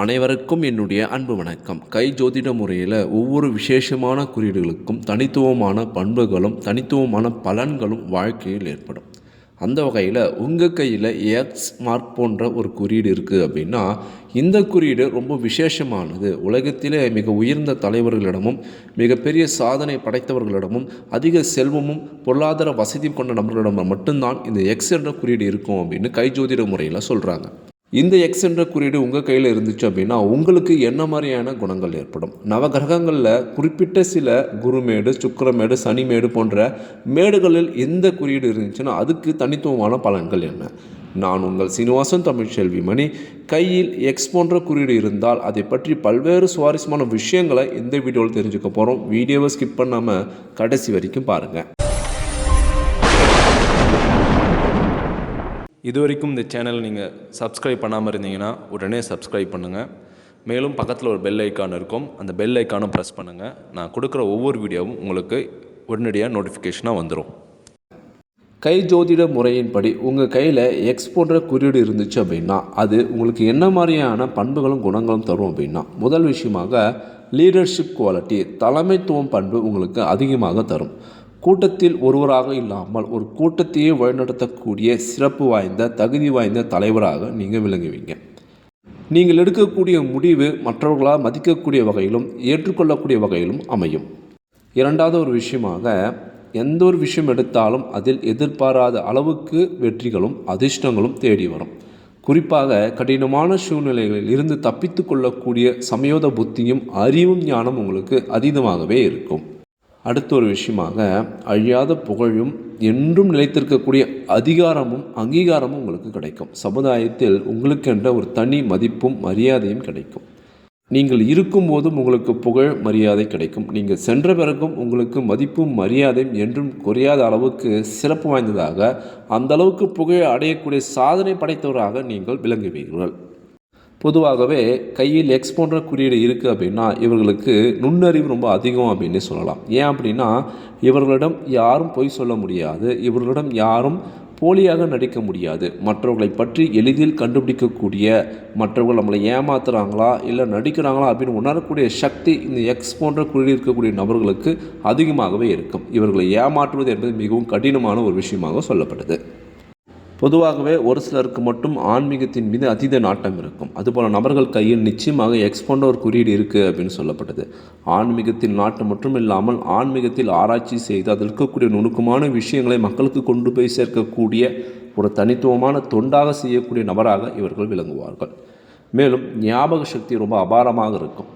அனைவருக்கும் என்னுடைய அன்பு வணக்கம். கை ஜோதிட முறையில் ஒவ்வொரு விசேஷமான குறியீடுகளுக்கும் தனித்துவமான பண்புகளும் தனித்துவமான பலன்களும் வாழ்க்கையில் ஏற்படும். அந்த வகையில் உங்கள் கையில் எக்ஸ் மார்க் போன்ற ஒரு குறியீடு இருக்குது அப்படின்னா இந்த குறியீடு ரொம்ப விசேஷமானது. உலகத்திலே மிக உயர்ந்த தலைவர்களிடமும் மிகப்பெரிய சாதனை படைத்தவர்களிடமும் அதிக செல்வமும் பொருளாதார வசதியும் கொண்ட நபர்களிடம் மட்டும்தான் இந்த எக்ஸ் என்ற குறியீடு இருக்கும் அப்படின்னு கை ஜோதிட முறையில் சொல்கிறாங்க இந்த எக்ஸ் என்ற குறியீடு உங்கள் கையில் இருந்துச்சு அப்படின்னா உங்களுக்கு என்ன மாதிரியான குணங்கள் ஏற்படும்? நவகிரகங்களில் குறிப்பிட்ட சில குருமேடு சுக்கரமேடு சனிமேடு போன்ற மேடுகளில் எந்த குறியீடு இருந்துச்சுன்னா அதுக்கு தனித்துவமான பலன்கள் என்ன? நான் உங்கள் சீனிவாசன் தமிழ் செல்விமணி. கையில் எக்ஸ் போன்ற குறியீடு இருந்தால் அதை பற்றி பல்வேறு சுவாரஸ்யமான விஷயங்களை இந்த வீடியோவில் தெரிஞ்சுக்க போகிறோம் வீடியோவை ஸ்கிப் பண்ணாமல் கடைசி வரைக்கும் பாருங்கள் இது வரைக்கும் இந்த சேனல் நீங்கள் சப்ஸ்கிரைப் பண்ணாமல் இருந்தீங்கன்னா உடனே சப்ஸ்கிரைப் பண்ணுங்கள் மேலும் பக்கத்தில் ஒரு பெல் ஐக்கான் இருக்கும். அந்த பெல் ஐக்கானும் ப்ரெஸ் பண்ணுங்கள் நான் கொடுக்குற ஒவ்வொரு வீடியோவும் உங்களுக்கு உடனடியாக நோட்டிஃபிகேஷனாக வந்துடும் கை ஜோதிட முறையின்படி உங்கள் கையில் எக்ஸ் போன்ற குறியீடு இருந்துச்சு அப்படின்னா அது உங்களுக்கு என்ன மாதிரியான பண்புகளும் குணங்களும் தரும் அப்படின்னா முதல் விஷயமாக லீடர்ஷிப் குவாலிட்டி தலைமைத்துவம் பண்பு உங்களுக்கு அதிகமாக தரும். கூட்டத்தில் ஒருவராக இல்லாமல் ஒரு கூட்டத்தையே வழிநடத்தக்கூடிய சிறப்பு வாய்ந்த தகுதி வாய்ந்த தலைவராக நீங்கள் விளங்குவீங்க. நீங்கள் எடுக்கக்கூடிய முடிவு மற்றவர்களால் மதிக்கக்கூடிய வகையிலும் ஏற்றுக்கொள்ளக்கூடிய வகையிலும் அமையும். இரண்டாவது ஒரு விஷயமாக எந்த ஒரு விஷயம் எடுத்தாலும் அதில் எதிர்பாராத அளவுக்கு வெற்றிகளும் அதிர்ஷ்டங்களும் தேடி வரும். குறிப்பாக கடினமான சூழ்நிலைகளில் இருந்து தப்பித்து கொள்ளக்கூடிய சமயோத புத்தியும் அறிவும் ஞானம் உங்களுக்கு அதீதமாகவே இருக்கும். அடுத்த ஒரு விஷயமாக அழியாத புகழும் என்றும் நிலைத்திருக்கக்கூடிய அதிகாரமும் அங்கீகாரமும் உங்களுக்கு கிடைக்கும். சமுதாயத்தில் உங்களுக்கென்ற ஒரு தனி மதிப்பும் மரியாதையும் கிடைக்கும். நீங்கள் இருக்கும்போதும் உங்களுக்கு புகழ் மரியாதை கிடைக்கும். நீங்கள் சென்ற பிறகும் உங்களுக்கு மதிப்பும் மரியாதையும் என்றும் குறையாத அளவுக்கு சிறப்பு வாய்ந்ததாக அந்த அளவுக்கு புகழ் அடையக்கூடிய சாதனை படைத்தவராக நீங்கள் விளங்குவீர்கள். பொதுவாகவே கையில் எக்ஸ் போன்ற குறியீடு இருக்குது அப்படின்னா இவர்களுக்கு நுண்ணறிவு ரொம்ப அதிகம் அப்படின்னு சொல்லலாம். ஏன் அப்படின்னா இவர்களிடம் யாரும் பொய் சொல்ல முடியாது. இவர்களிடம் யாரும் போலியாக நடிக்க முடியாது. மற்றவர்களை பற்றி எளிதில் கண்டுபிடிக்கக்கூடிய மற்றவர்கள் நம்மளை ஏமாத்துகிறாங்களா இல்லை நடிக்கிறாங்களா அப்படின்னு உணரக்கூடிய சக்தி இந்த எக்ஸ் போன்ற குறியீடு இருக்கக்கூடிய நபர்களுக்கு அதிகமாகவே இருக்கும். இவர்களை ஏமாற்றுவது என்பது மிகவும் கடினமான ஒரு விஷயமாக சொல்லப்பட்டது பொதுவாகவே ஒரு சிலருக்கு மட்டும் ஆன்மீகத்தின் மீது அதீத நாட்டம் இருக்கும். அதுபோல் நபர்கள் கையில் நிச்சயமாக எக்ஸ்போன்ற ஒரு குறியீடு இருக்குது அப்படின்னு சொல்லப்பட்டது. ஆன்மீகத்தில் நாட்டம் மட்டும் இல்லாமல் ஆன்மீகத்தில் ஆராய்ச்சி செய்து அதில் இருக்கக்கூடிய நுணுக்கமான விஷயங்களை மக்களுக்கு கொண்டு போய் சேர்க்கக்கூடிய ஒரு தனித்துவமான தொண்டாக செய்யக்கூடிய நபராக இவர்கள் விளங்குவார்கள். மேலும் ஞாபக சக்தி ரொம்ப அபாரமாக இருக்கும்.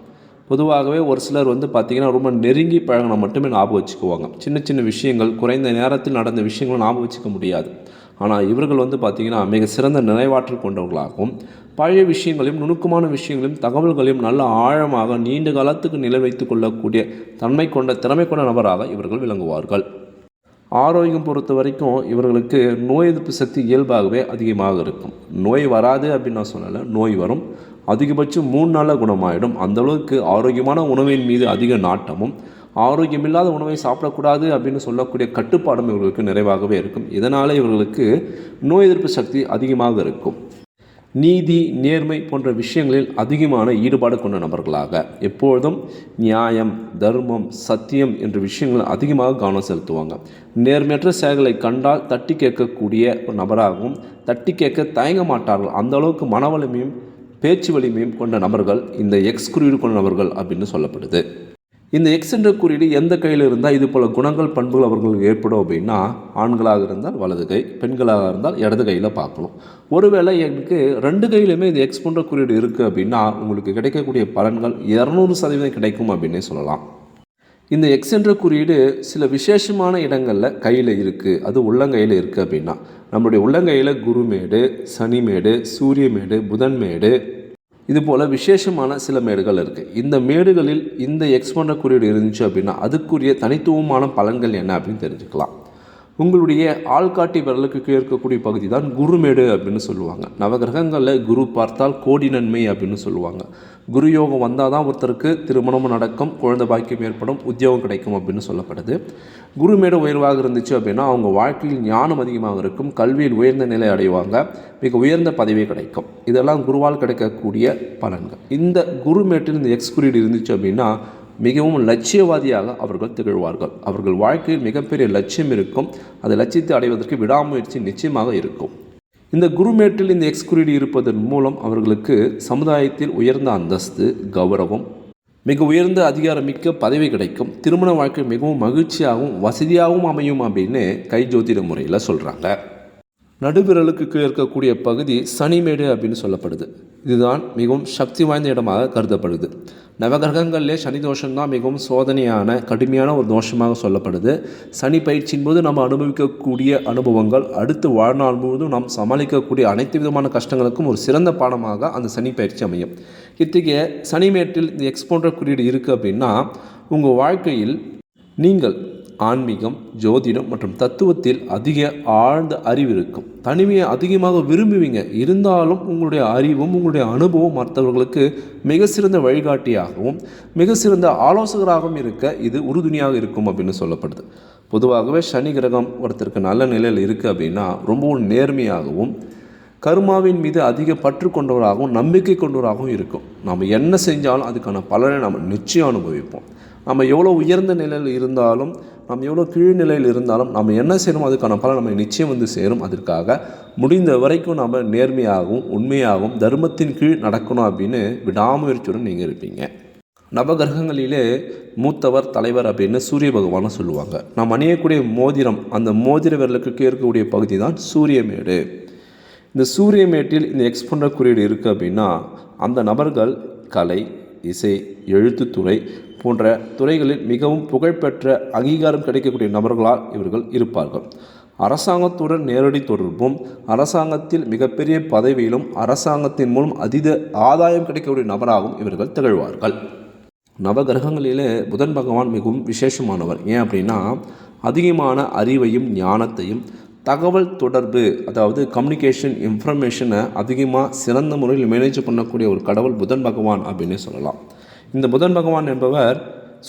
பொதுவாகவே ஒரு சிலர் வந்து பார்த்திங்கன்னா ரொம்ப நெருங்கி பழகினா மட்டுமே ஞாபகம் வச்சுக்குவாங்க. சின்ன சின்ன விஷயங்கள் குறைந்த நேரத்தில் நடந்த விஷயங்களை ஞாபகம் வச்சுக்க முடியாது. ஆனால் இவர்கள் வந்து பார்த்திங்கன்னா மிக சிறந்த நினைவாற்றல் கொண்டவர்களாகவும் பழைய விஷயங்களையும் நுணுக்கமான விஷயங்களையும் தகவல்களையும் நல்ல ஆழமாக நீண்ட காலத்துக்கு நிலை வைத்து கொள்ளக்கூடிய தன்மை கொண்ட திறமை கொண்ட நபராக இவர்கள் விளங்குவார்கள். ஆரோக்கியம் பொறுத்த வரைக்கும் இவர்களுக்கு நோய் எதிர்ப்பு சக்தி இயல்பாகவே அதிகமாக இருக்கும். நோய் வராது அப்படின்னு நான் சொல்லலை நோய் வரும். அதிகபட்சம் மூணு நாளில் குணமாயிடும். அந்தளவுக்கு ஆரோக்கியமான உணவின் மீது அதிக நாட்டமும் ஆரோக்கியமில்லாத உணவை சாப்பிடக்கூடாது அப்படின்னு சொல்லக்கூடிய கட்டுப்பாடும் இவர்களுக்கு நிறைவாகவே இருக்கும். இதனால் இவர்களுக்கு நோய் எதிர்ப்பு சக்தி அதிகமாக இருக்கும். நீதி நேர்மை போன்ற விஷயங்களில் அதிகமான ஈடுபாடு கொண்ட நபர்களாக எப்பொழுதும் நியாயம் தர்மம் சத்தியம் என்ற விஷயங்கள் அதிகமாக கவனம் செலுத்துவாங்க. நேர்மையற்ற செயல்களை கண்டால் தட்டி கேட்கக்கூடிய ஒரு நபராகவும் தட்டி கேட்க தயங்க மாட்டார்கள். அந்த அளவுக்கு மன வலிமையும் பேச்சு வலிமையும் கொண்ட நபர்கள் இந்த எக்ஸ் கொண்ட நபர்கள் அப்படின்னு சொல்லப்படுது. இந்த எக்ஸ் என்ற குறியீடு எந்த கையில் இருந்தால் இது போல் குணங்கள் பண்புகள் அவர்களுக்கு ஏற்படும் அப்படின்னா ஆண்களாக இருந்தால் வலது கை பெண்களாக இருந்தால் இடது கையில் பார்க்கணும் ஒருவேளை எனக்கு ரெண்டு கையிலுமே இந்த எக்ஸ் போன்ற குறியீடு இருக்குது அப்படின்னா உங்களுக்கு கிடைக்கக்கூடிய பலன்கள் இரநூறு சதவீதம் கிடைக்கும் அப்படின்னே சொல்லலாம். இந்த எக்ஸ் என்ற குறியீடு சில விசேஷமான இடங்களில் கையில் இருக்குது அது உள்ளங்கையில் இருக்குது அப்படின்னா நம்மளுடைய உள்ளங்கையில் குருமேடு சனிமேடு சூரியமேடு புதன்மேடு இது போல் விசேஷமான சில மேடுகள் இருக்குது இந்த மேடுகளில் இந்த எக்ஸ்போன்ற குறியீடு இருந்துச்சு அப்படின்னா அதுக்குரிய தனித்துவமான பலன்கள் என்ன அப்படின்னு தெரிஞ்சுக்கலாம். உங்களுடைய ஆள்காட்டி விரலுக்கு கீழே இருக்கக்கூடிய பகுதி தான் குருமேடு அப்படின்னு சொல்லுவாங்க. நவகிரகங்களில் குரு பார்த்தால் கோடி நன்மை அப்படின்னு சொல்லுவாங்க. குரு யோகம் வந்தால் தான் ஒருத்தருக்கு திருமணமும் நடக்கும் குழந்தை பாக்கியம் ஏற்படும் உத்தியோகம் கிடைக்கும் அப்படின்னு சொல்லப்படுது. குருமேடு உயர்வாக இருந்துச்சு அப்படின்னா அவங்க வாழ்க்கையில் ஞானம் அதிகமாக இருக்கும் கல்வியில் உயர்ந்த நிலை அடைவாங்க மிக உயர்ந்த பதவி கிடைக்கும். இதெல்லாம் குருவால் கிடைக்கக்கூடிய பலன்கள். இந்த குருமேட்டில் இந்த எக்ஸ்குரியட் இருந்துச்சு அப்படின்னா மிகவும் லட்சியவாதியாக அவர்கள் திகழ்வார்கள். அவர்கள் வாழ்க்கையில் மிகப்பெரிய லட்சியம் இருக்கும். அந்த லட்சியத்தை அடைவதற்கு விடாமுயற்சி நிச்சயமாக இருக்கும். இந்த குருமேட்டில் இந்த எக்ஸ் இருப்பதன் மூலம் அவர்களுக்கு சமுதாயத்தில் உயர்ந்த அந்தஸ்து கௌரவம் மிக உயர்ந்த அதிகாரமிக்க பதவி கிடைக்கும். திருமண வாழ்க்கை மிகவும் மகிழ்ச்சியாகவும் வசதியாகவும் அமையும் அப்படின்னு கை ஜோதிட முறையில் சொல்கிறாங்க நடுவிரலுக்கு இருக்கக்கூடிய பகுதி சனிமேடு அப்படின்னு சொல்லப்படுது. இதுதான் மிகவும் சக்தி வாய்ந்த இடமாக கருதப்படுது. நவகிரகங்களிலே சனி தோஷம்தான் மிகவும் சோதனையான கடுமையான ஒரு தோஷமாக சொல்லப்படுது. சனி பயிற்சியின் போது நம்ம அனுபவிக்கக்கூடிய அனுபவங்கள் அடுத்து வாழ்நாள் முழுவதும் நாம் சமாளிக்கக்கூடிய அனைத்து விதமான கஷ்டங்களுக்கும் ஒரு சிறந்த பாடமாக அந்த சனி பயிற்சி அமையும். இத்தகைய சனிமேட்டில் இந்த எக்ஸ்போன்ற குறியீடு இருக்குது அப்படின்னா உங்கள் வாழ்க்கையில் நீங்கள் ஆன்மீகம் ஜோதிடம் மற்றும் தத்துவத்தில் அதிக ஆழ்ந்த அறிவு இருக்கும் தனிமையை அதிகமாக விரும்புவீங்க. இருந்தாலும் உங்களுடைய அறிவும் உங்களுடைய அனுபவம் மற்றவர்களுக்கு மிக சிறந்த வழிகாட்டியாகவும் மிக சிறந்த ஆலோசகராகவும் இருக்க இது உறுதுணையாக இருக்கும் அப்படின்னு சொல்லப்படுது. பொதுவாகவே சனி கிரகம் ஒருத்தருக்கு நல்ல நிலையில் இருக்குது அப்படின்னா ரொம்பவும் நேர்மையாகவும் கர்மாவின் மீது அதிக பற்று கொண்டவராகவும் நம்பிக்கை கொண்டவராகவும் இருக்கும். நம்ம என்ன செஞ்சாலும் அதுக்கான பலனை நம்ம நிச்சயம் அனுபவிப்போம். நம்ம எவ்வளோ உயர்ந்த நிலையில் இருந்தாலும் நம்ம எவ்வளோ கீழ்நிலையில் இருந்தாலும் நம்ம என்ன செய்யணும் அதுக்கான பலன் நம்ம நிச்சயம் வந்து சேரும். அதற்காக முடிந்த வரைக்கும் நம்ம நேர்மையாகவும் உண்மையாகவும் தர்மத்தின் கீழ் நடக்கணும் அப்படின்னு விடாமுயற்சியுடன் நீங்கள் இருப்பீங்க. நவகிரகங்களிலே மூத்தவர் தலைவர் அப்படின்னு சூரிய பகவானை சொல்லுவாங்க. நாம் அணியக்கூடிய மோதிரம் அந்த மோதிர விரலுக்கு இருக்கக்கூடிய பகுதி தான் சூரியமேடு இந்த சூரியமேட்டில் இந்த எக்ஸ்பொண்டர் குறியீடு இருக்குது அப்படின்னா அந்த நபர்கள் கலை இசை எழுத்துத்துறை போன்ற துறைகளில் மிகவும் புகழ்பெற்ற அங்கீகாரம் கிடைக்கக்கூடிய நபர்களால் இவர்கள் இருப்பார்கள். அரசாங்கத்துடன் நேரடி தொடர்பும் அரசாங்கத்தில் மிகப்பெரிய பதவியிலும் அரசாங்கத்தின் மூலம் அதீத ஆதாயம் கிடைக்கக்கூடிய நபராகவும் இவர்கள் திகழ்வார்கள். நவகிரகங்களிலே புதன் பகவான் மிகவும் விசேஷமானவர். ஏன் அப்படின்னா அதிகமான அறிவையும் ஞானத்தையும் தகவல் தொடர்பு அதாவது கம்யூனிகேஷன் இன்ஃபர்மேஷனை அதிகமாக சிறந்த முறையில் மேனேஜ் பண்ணக்கூடிய ஒரு கடவுள் புதன் பகவான் அப்படின்னு சொல்லலாம். இந்த புதன் பகவான் என்பவர்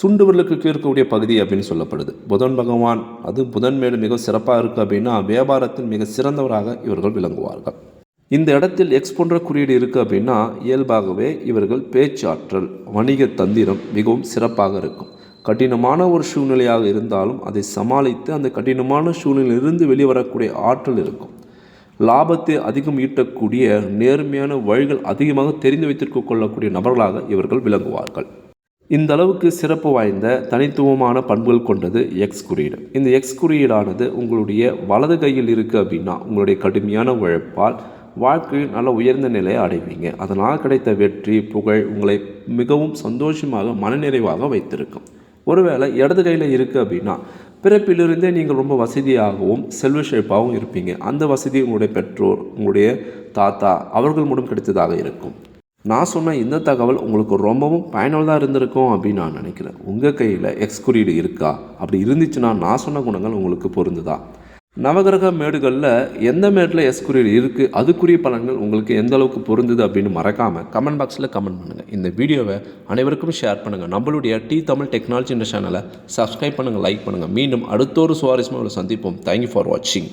சுண்டு விரலுக்கு கீழ் இருக்கக்கூடிய பகுதி அப்படின்னு சொல்லப்படுது. புதன் பகவான் அது புதன் மேடு மிக சிறப்பாக இருக்குது அப்படின்னா வியாபாரத்தில் மிக சிறந்தவராக இவர்கள் விளங்குவார்கள். இந்த இடத்தில் எக்ஸ் போன்ற குறியீடு இருக்குது அப்படின்னா இயல்பாகவே இவர்கள் பேச்சாற்றல் வணிக தந்திரம் மிகவும் சிறப்பாக இருக்கும். கடினமான ஒரு சூழ்நிலையாக இருந்தாலும் அதை சமாளித்து அந்த கடினமான சூழ்நிலையிலிருந்து வெளிவரக்கூடிய ஆற்றல் இருக்கும். லாபத்தை அதிகம் ஈட்டக்கூடிய நேர்மையான வழிகள் அதிகமாக தெரிந்து வைத்திருக்க கொள்ளக்கூடிய நபர்களாக இவர்கள் விளங்குவார்கள். இந்த அளவுக்கு சிறப்பு வாய்ந்த தனித்துவமான பண்புகள் கொண்டது எக்ஸ் குறியீடு. இந்த எக்ஸ் குறியீடானது உங்களுடைய வலது கையில் இருக்குது அப்படின்னா உங்களுடைய கடுமையான உழைப்பால் வாழ்க்கையில் நல்ல உயர்ந்த நிலையை அடைவீங்க. அதனால் கிடைத்த வெற்றி புகழ் உங்களை மிகவும் சந்தோஷமாக மனநிறைவாக வைத்திருக்கும். ஒருவேளை இடது கையில் இருக்குது அப்படின்னா பிறப்பிலிருந்தே நீங்கள் ரொம்ப வசதியாகவும் செல்வ செழிப்பாகவும் இருப்பீங்க. அந்த வசதி உங்களுடைய பெற்றோர் உங்களுடைய தாத்தா அவர்கள் மூலம் கிடைத்ததாக இருக்கும். நான் சொன்ன இந்த தகவல் உங்களுக்கு ரொம்பவும் பயனுள்ளதாக இருந்திருக்கும் அப்படின்னு நான் நினைக்கிறேன். உங்கள் கையில் எக்ஸ் குறியீடு இருக்கா? அப்படி இருந்துச்சுன்னா நான் சொன்ன குணங்கள் உங்களுக்கு பொருந்துதா? நவகிரக மேடுகளில் எந்த மேட்டில் எஸ் குறியீடு இருக்குது அதுக்குரிய பலன்கள் உங்களுக்கு எந்த அளவுக்கு பொருந்தது அப்படின்னு மறக்காமல் கமெண்ட் பாக்ஸில் கமெண்ட் பண்ணுங்கள் இந்த வீடியோவை அனைவருக்கும் ஷேர் பண்ணுங்கள் நம்மளுடைய டி தமிழ் டெக்னாலஜி என்ற சேனலை சப்ஸ்கிரைப் பண்ணுங்கள் லைக் பண்ணுங்கள் மீண்டும் அடுத்த ஒரு சுவாரஸ்யமாக சந்திப்போம். தேங்க்யூ ஃபார் வாட்சிங்